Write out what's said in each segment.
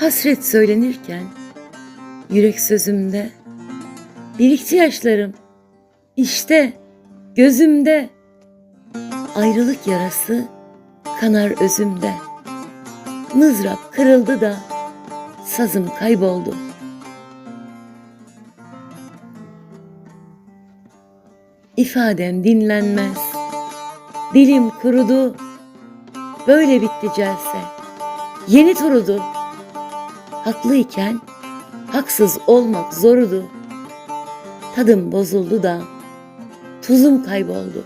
Hasret söylenirken yürek sözümde birikti yaşlarım işte gözümde. Ayrılık yarası kanar özümde. Mızrap kırıldı da sazım kayboldu. İfadem dinlenmez. Dilim kurudu. Böyle bitti celse. Yeni turudu haklıyken haksız olmak zorudu. Tadım bozuldu da tuzum kayboldu.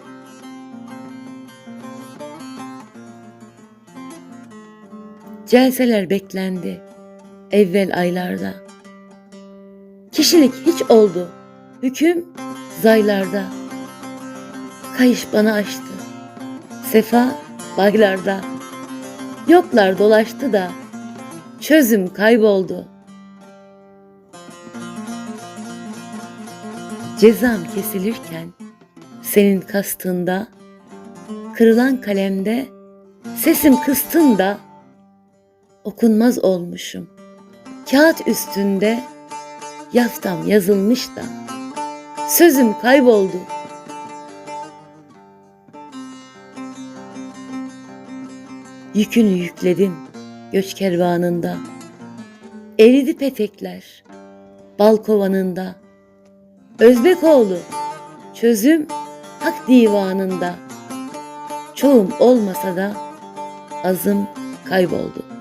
Celseler beklendi evvel aylarda. Kişilik hiç oldu, hüküm zaylarda. Kayış bana açtı, sefa baylarda. Yoklar dolaştı da çözüm kayboldu. Cezam kesilirken senin kastında, kırılan kalemde sesim kıstında okunmaz olmuşum. Kağıt üstünde yaftam yazılmış da sözüm kayboldu. Yükünü yükledin göç kervanında. Eridi petekler bal kovanında. Özbekoğlu çözüm hak divanında. Çoğum olmasa da azım kayboldu.